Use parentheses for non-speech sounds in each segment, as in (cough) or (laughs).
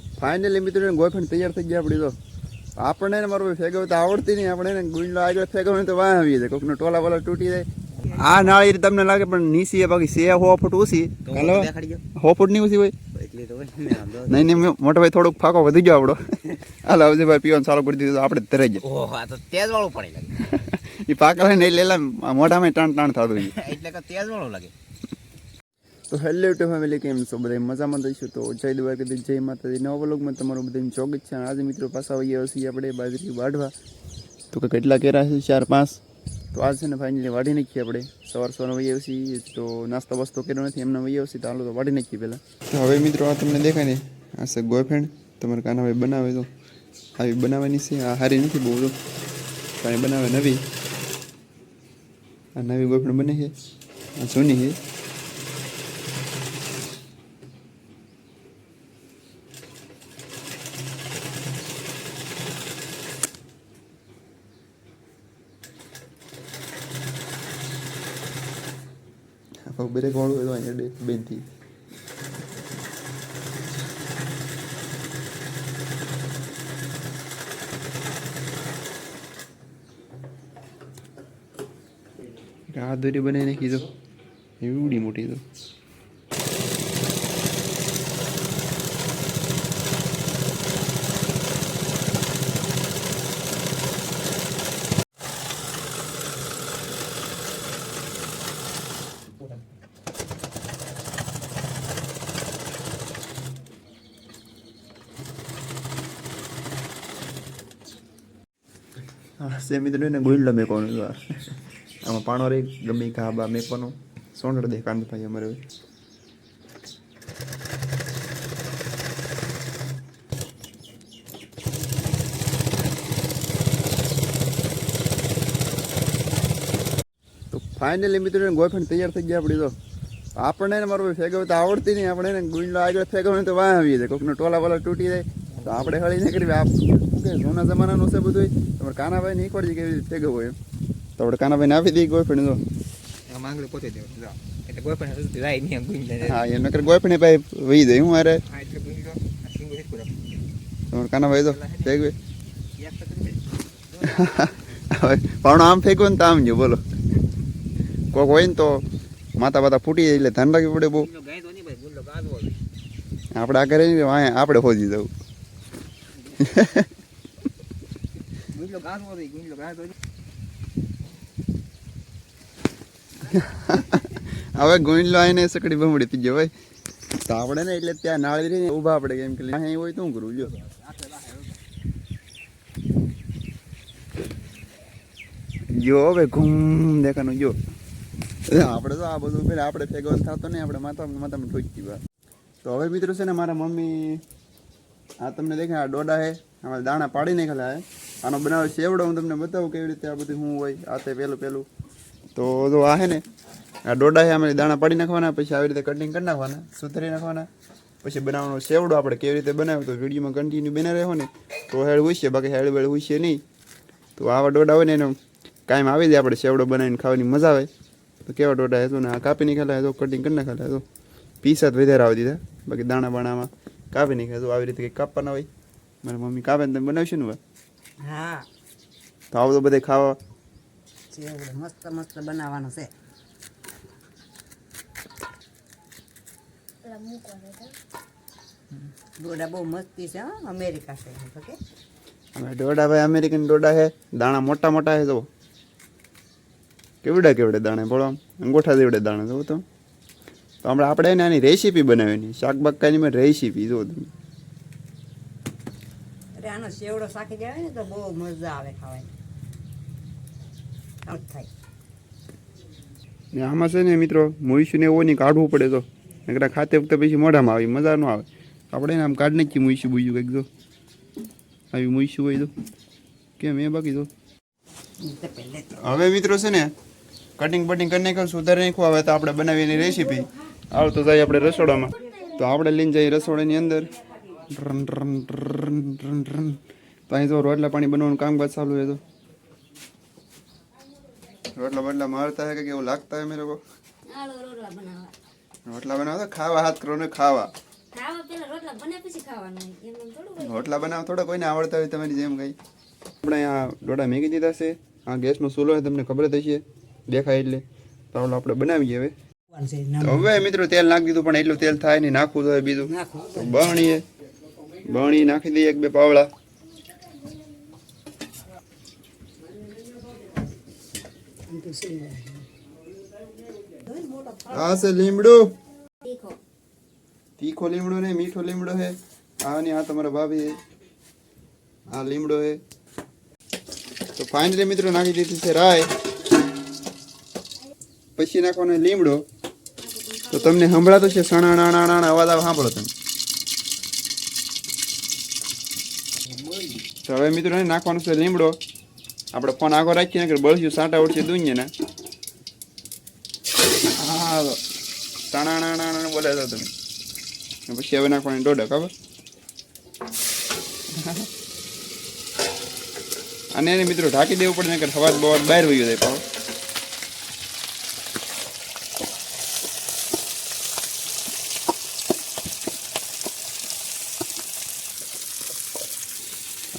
તો ફાઇનલી મિત્રો ગોફેન તૈયાર થઈ ગયા આપણી તો. આપણને મારું ફેગવ તો આવડતી નહીં. આપણે ગુંડલો આગળ ફેગવને તો વાહ આવી જાય કોકનો ટોલા વાલા તૂટી જાય. આ નાળી તમને લાગે પણ નીસી બાકી સે હો ફૂટ ઓછી હાલો હો ફૂટ નહીં ઓછી હોય. નહીં નહીં મોટો ભાઈ થોડુંક ફાકો વધી ગયો આપણો. (laughs) હાલ આવજે ભાઈ પીવાનું ચાલુ કરી દીધું તો આપણે તરાઈ જ તેજ વાળું પડી લાગે. (laughs) એ પાકલા નહીં લેલા મોઢામાં ટાણ ટાણ થતું (laughs) એટલે કે તેજ વાળું લાગે. તો હેલો ટુ ફેમિલી, કેમ છો? બધા મજામાં દઈશું તો જય દ્વારકાથી જય માતાજી. નવા વ્લોગમાં તમારું બધાનું સ્વાગત છે. આજે મિત્રો પાછા આવીએ છીએ આપણે બાજરી વાઢવા. તો કે કેટલા કેરા છે? ચાર, પાંચ? તો આજ છે ને ફાઇનલી વાઢી નાખીએ આપણે. સવાર સવારે વહી છીએ, તો નાસ્તો વાસ્તો કર્યો નથી, એમને વહી આવશે તો હાલો તો વાઢી નાખીએ પહેલાં. તો હવે મિત્રો આ તમને દેખાય ને, આ છે ગોફેણ તમારે કાનાભાઈ બનાવે તો આવી બનાવવાની છે. આ હારી નથી બહુ તો. કાંઈ બનાવે નવી. આ નવી ગોફેણ બને છે. આ જૂની છે. વાળું હોય તો અહીંયા ડે બેનથી. આ દોરી બનાવીને નાખી તો એવડી મોટી તો. હા સે મિત્રો એને ગોઈલો મેકવાનું આમાં પાણો રે ગમે ઘા બા મેકવાનો. સોંડર દે કાંદ ભાઈ અમારે. તો ફાઇનલી મિત્રો ગોફેણ તૈયાર થઈ ગયા આપણી તો. આપણને મારું ફેગવતા આવડતી નહીં. આપણે એને ગુંડલો આગળ ફેગવને તો વાહ આવી જાય. કોકનો ટોલા વાલા તૂટી જાય. તો આપણે હળી નીકળી શું કે, જૂના જમાનાનું છે બધું તમારે કાનાભાઈ નહીં ખોડી કેવી રીતે ગયો એમ? તો આપણે કાનાભાઈને આપી દઈએ ગોયફણી તો માંગલું પોતે દેવું એટલે કોઈ પણ સુધી જાય નહીં ગુંજ હા એ નકર ગોફેણે ભાઈ વહી જાય હું અરે તમારે કાનાભાઈ તો ફેંકવે પાણો આમ ફેંકવો ને તો આમ જો બોલો. કોક હોય ને તો માતા બાતા ફૂટી જાય એટલે ધ્યાન રાખવી પડે બહુ. આપણે આ કરે ને વાંહે આપણે ખોજી જવું. ગાધવો (laughs) હવે ગોઈલો આવીને સકડી બમડી થઈ ગયો, ભાઈ. તો ને એટલે ત્યાં નાળી રહીને ઊભા આપણે કેમ કે અહીં હોય તો હું કરું જો જો હવે ઘૂમ દેખાનું, જો. આપણે તો આ બધું પેલા આપણે ભેગો થતો નહીં, આપણે માથા માથામાં ઠોકતી વાત તો હવે મિત્રો છે ને મારા મમ્મી, આ તમને દેખાય, આ ડોડા હે આમાં દાણા પાડી નાખેલા હે આનો બનાવે સેવડો હું તમને બતાવું કેવી રીતે આ બધું શું હોય, આ તે પહેલું પહેલું તો જો આ હે ને, આ ડોડા છે, આમાં દાણા પાડી નાખવાના, પછી આવી રીતે કટિંગ કરી નાખવાના સુધરી નાખવાના, પછી બનાવવાનો સેવડો આપણે કેવી રીતે બનાવ્યો તો વિડીયોમાં કન્ટિન્યુ બને રહ્યો ને, તો હેડ ઉછશે બાકી હેડ વેડ છે નહીં. તો આવા ડોડા હોય ને, એનો કાયમ આવી જાય, આપણે સેવડો બનાવીને ખાવાની મજા આવે. તો કેવા ડોડા હતો ને આ કાપી નીકળ્યા તો કટિંગ કરી નાખેલા તો પીસ વધારે આવી દીધા. બાકી દાણા બાણામાં કાપી નાખ્યા તો આવી રીતે કંઈક કાપવાના હોય, મારી મમ્મી કાપે ને તમે બનાવશો ને ભાઈ હા. તો આવો તો બધે ખાવા. ચેવડો મસ્ત મસ્ત બનાવવાનો છે. ડોડા બહુ મસ્તી છે હો અમેરિકા છે ઓકે અમે ડોડા ભાઈ અમેરિકન ડોડા છે દાણા મોટા મોટા છે જો કેવડા કેવડે દાણે બોલો આમ. અંગોઠા જેવડે દાણા જો તો. તો હમણાં આપણે એને આની રેસીપી બનાવીની. શાક બાકાની મેં રેસીપી જો તમે. અરે આનો શાકી જાય ને તો બહુ મજા આવે ખાવાની. થાય. ને આમાં છે ને મિત્રો મુઈશું ને એવો નહીં કાઢવું પડે તો. નકર ખાતે વખતે પછી મોઢામાં આવી મજા ન આવે. આપણે આમ કાઢી નાખીએ મુઈશું બુઈશું કંઈક જો. આવી મુઈશું હોય તો. કેમ એ બાકી તો. હવે મિત્રો છે ને કટિંગ બટિંગ કરી નાખ્યું સુધારી નાખ્યું. આવે તો આપણે બનાવીએ એની રેસીપી આવતો જાય આપણે રસોડામાં. તો આપણે લઈને જઈએ રસોડાની અંદર. રન રન રન રન તો અહીં તો રોટલા પાણી બનવાનું કામકાજ ચાલુ છે તો. રોટલા બટલા મારતા હે કે કેવું લાગતા હે મેરે કો? રોટલા બનાવતા? ખાવા હાથ કરો ને ખાવા. ખાવા રોટલા બને પછી ખાવાનું હોય. એમ એમ થોડું હોય. રોટલા બનાવ થોડા કોઈને આવડતા હોય તમારી જેમ કઈ. આપણે આ ડોડા મેગી દીધા છે. આ ગેસનો ચૂલો છે તમને ખબર જ હશે. દેખાય એટલે. તો ઓલો આપણે બનાવીએ હવે. તો હવે મિત્રો તેલ નાખી દીધું પણ એટલું તેલ થાય નહીં નાખવું તો બીજું. નાખો તો બરણીએ બરણી નાખી દઈએ એક બે પાવડા. આ છે લીમડું. તીખો લીમડો ને મીઠો લીમડો હે આ ને આ તમારા ભાભી આ લીમડો હે તો ફાઇનલી મિત્રો નાખી દીધી છે રાય. પછી નાખવાનો લીમડો. તો તમને સંભળાતો છે સણા નાણા નાણા અવાજ આવે, સાંભળો તમે. તો હવે મિત્રો નાખવાનો છે લીમડો. આપણે ફોન આગળ રાખીએ કે બળશું સાંટા ઉડશે દુનિયા ને હા તો નાણા નાણા બોલે તો તમે. પછી હવે નાખવાની દોઢ ખબર? અને એને મિત્રો ઢાંકી દેવું પડે ને કે અવાજ બવાજ બહાર વયું જાય, પાછો.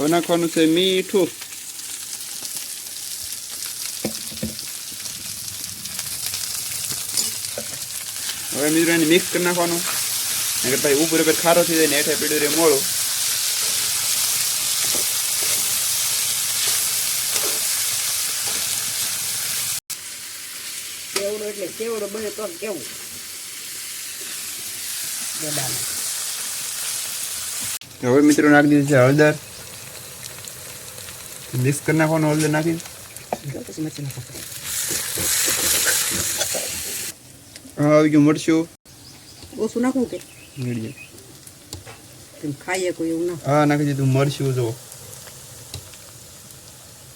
હવે નાખવાનું છે મીઠું હવે મિત્રો એને મિક્સ કરી નાખવાનું નકર ભાઈ ઉપર ઉપર ખારો થઈ જાય ને હેઠે પીડું રે મોળું કેવડો એટલે કેવડો બને તો કેવું? હવે મિત્રો નાખી દીધું છે હળદર. મિક્સ કરી નાખવાનું હળદર નાખી આવી ગયું મરચું ઓછું નાખવું કે મીડિયમ તેમ ખાઈએ કોઈ એવું ના હા નાખી દીધું મરચું જો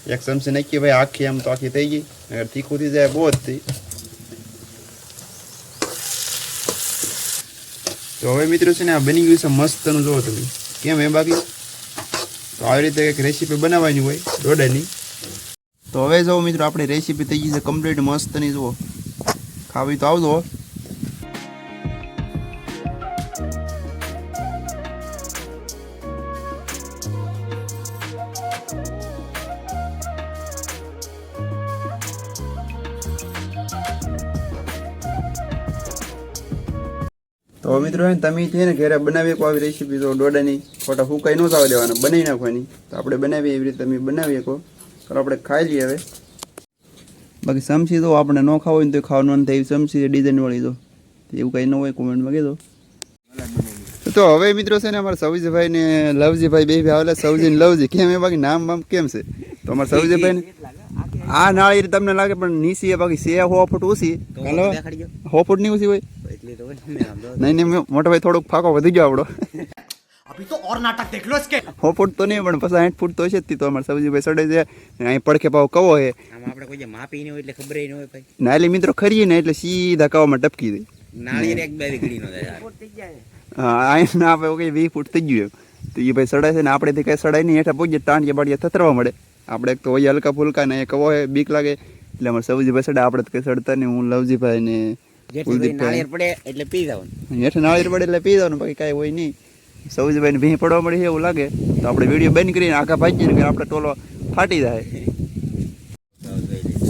એક ચમચી નાખીએ ભાઈ આખી આમ તો આખી થઈ ગઈ અગર તીખું થઈ જાય બહુ જ થઈ તો હવે મિત્રો છે ને આ બની ગયું છે મસ્તનું જુઓ તમે કેમ એ બાકી તો આવી રીતે એક રેસીપી બનાવવાની હોય ડોડાની તો હવે જુઓ મિત્રો, આપણી રેસીપી થઈ ગઈ છે કમ્પ્લીટ મસ્તની, જુઓ. ખાવી તો આવજો તો મિત્રો તમે છે ને ઘરે બનાવી શકો આવી રેસીપી તો ડોડાની ખોટા ફૂકાઈ ન થવા દેવાના બનાવી નાખવાની. તો આપણે બનાવીએ એવી રીતે તમે બનાવી શકો ચાલો આપણે ખાઈ લઈએ હવે. બાકી સમસી તો આપણે ન ખાવ હોય ને તો ખાવાનું એવી સમસી ડિઝાઇન વાળી તો. એવું કંઈ ન હોય કોમેન્ટમાં કહેજો. તો હવે મિત્રો છે ને અમારા સૌજીભાઈ ને લવજીભાઈ બે ભાઈ આવેલા સૌજી ને લવજી. કેમ એ બાકી નામ બામ કેમ છે? તો અમારા સૌજીભાઈ ને આ નાળી તમને લાગે પણ નીસી એ બાકી સે હો ફૂટ ઓછી હો ફૂટ નહીં ઓછી હોય? નહીં નહીં મોટા ભાઈ થોડોક ફાકો વધી ગયો આપણો अभी तो और नाटक देख लो इसके સો ફૂટ તો નહીં પણ પછી સાઠ ફૂટ તો છે જ તી તો અમારે સૌજીભાઈ સડે છે અને અહીં પડખે પાવ કવો છે આમાં આપણે કોઈ જે માપી ન હોય એટલે ખબર ન હોય ભાઈ નાલી મિત્રો ખરીએ ને એટલે સીધા કવામાં ટપકી દે નાળિયેર એક બે વીઘડી નો થાય હા અહીં ના આપણે કઈ વીસ ફૂટ થઈ ગયું એમ. તો એ ભાઈ સડાય છે ને આપણે કઈ સડાય નહીં હેઠા પહોંચીએ ટાંટિયા બાટિયા થતરવા મળે આપણે એક તો હોય હલકા ફુલકા ને એ કવો હોય બીક લાગે એટલે અમારે સૌજીભાઈ સડા આપણે તો કઈ સડતા નહીં હું લવજીભાઈ ને નાળિયેર પડે એટલે પી જવાનું. હેઠે નાળિયેર પડે એટલે પી જવાનું બાકી કાંઈ હોય નહીં. સૌજીભાઈને ભીં પડવા મળી છે એવું લાગે. તો આપણે વીડિયો બંધ કરીને આખા ભાજીએ ને આપણે ટોલો ફાટી જાય.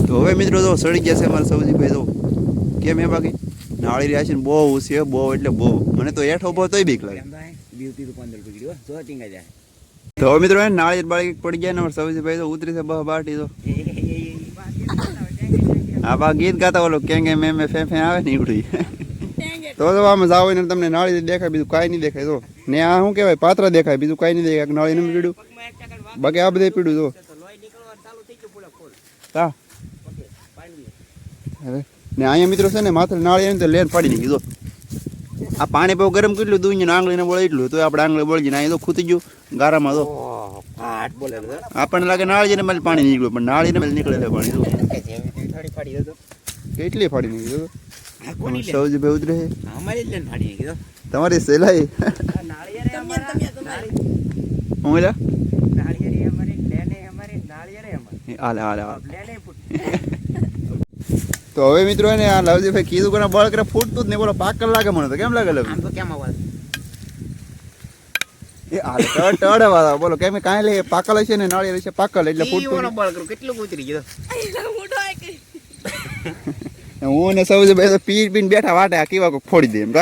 તો હવે મિત્રો જો સડી ગયા છે અમારા સૌજીભાઈ જો. કેમ એ બાકી? નાળી રહ્યા છે ને બહુ છે બહુ એટલે બહુ. મને તો હેઠ ઊભો તોય બીક લાગે. તો મિત્રો નાળિયેર બાળી પડી ગયા ને સૌથી તો ઉતરી છે બહ બાટી તો આ બા ગીત ગાતા ઓલો કેંગે મે મે ફે ફે આવે ને ઈવડી. તો તો આમ જાવ ને તમને નાળી દેખાય બીજું કાંઈ નહીં દેખાય જો. ને આ શું કહેવાય? પાત્ર દેખાય બીજું કાંઈ નહીં દેખાય નાળી નહીં પીડું બાકી આ બધે પીડું જો. તા. હવે. ને અહીંયા મિત્રો છે ને માત્ર નાળી આવી તો લેન પાડી નાખી જો. આ પાણી બહુ ગરમ કેટલું દૂધ ને આંગળીને બળી એટલું તો આપણે આંગળી બળી ને અહીંયા તો ખૂતી ગયું ગારામાં તો તો આપણને લાગે નાળીને મેલ પાણી નીકળ્યું પણ નાળીને મેલ નીકળે પાણી જો કે જેવી થોડી ફાડી દો કેટલી ફાડી નાખી દો સૌજ કોની લે? સૌજી ભાઈ ઉતરે છે અમારી જ ફાડી નાખી દો તમારી સેલાઈ. હું એલા નાળિયેર અમારી લેને અમારી નાળિયેર અમારી. હાલે હાલે હાલે. લેને ફૂટ. તો હવે મિત્રો એને આ લવજીભાઈ કીધું કે બળ કરે ફૂટતું જ નહીં. બોલો પાકલ લાગે મને તો. કેમ લાગે લવ આમ તો કેમ અવાજ? એ આ ટડ ટળ વાળા બોલો કેમ કાંઈ લે પાકલ છે ને નાળિયેર છે પાકલ એટલે ફૂટતું બળ કરું કેટલું ઉતરી ગયો. (laughs) હું ને સૌ બે પી પીને બેઠા વાટે આ કેવા કોઈ ફોડી દે એમ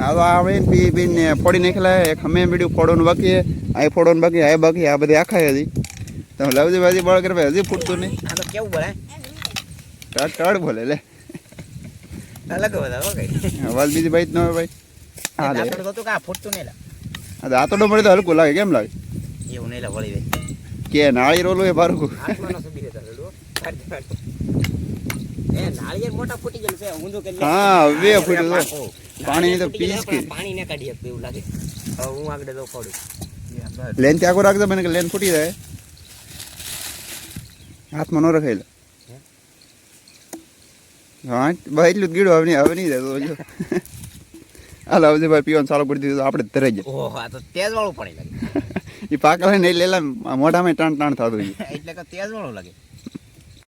આ તો આવે ને પી પીને ફોડી નાખેલા એક હમે બીડું ફોડોન બાકી આ ફોડવાનું બાકી આ બાકી આ બધી આખા હજી. તમે લવજી બાજી બળ કરે હજી ફૂટતું નહીં. આ તો કેવું બોલે? ટળ ટળ બોલે લે. અલગ બધા અવાજ બીજી ભાઈ ન હોય ભાઈ. હા આપણે તો કા ફૂટતું નહીં લા. આતોડો મળે તો હલકું લાગે કેમ લાગે? એવું નહીં લા વળી કે નાળી રોલું એ બારકું રહેતા નાળિયેર મોટા ફૂટી હા ફૂટ્યું તો. પીસ કે. પાણી ને કાઢી એવું લાગે. હું આગળ તો ફોડું. લેન ત્યાં આગળ રાખજો મને કે લેન ફૂટી જાય. હાથમાં ન રખાય હા ભાઈ એટલું જ ગીડું હવે નહીં હવે નહીં જાય તો જો. હાલ હવે ભાઈ પીવાનું ચાલુ કરી દીધું આપણે તરે જ ઓહો આ તો તેજ વાળું પાણી લાગે. (laughs) એ પાકલ ને લેલા મોઢામાં ટાણ ટાણ થતું (laughs) એટલે કે તેજ વાળું લાગે.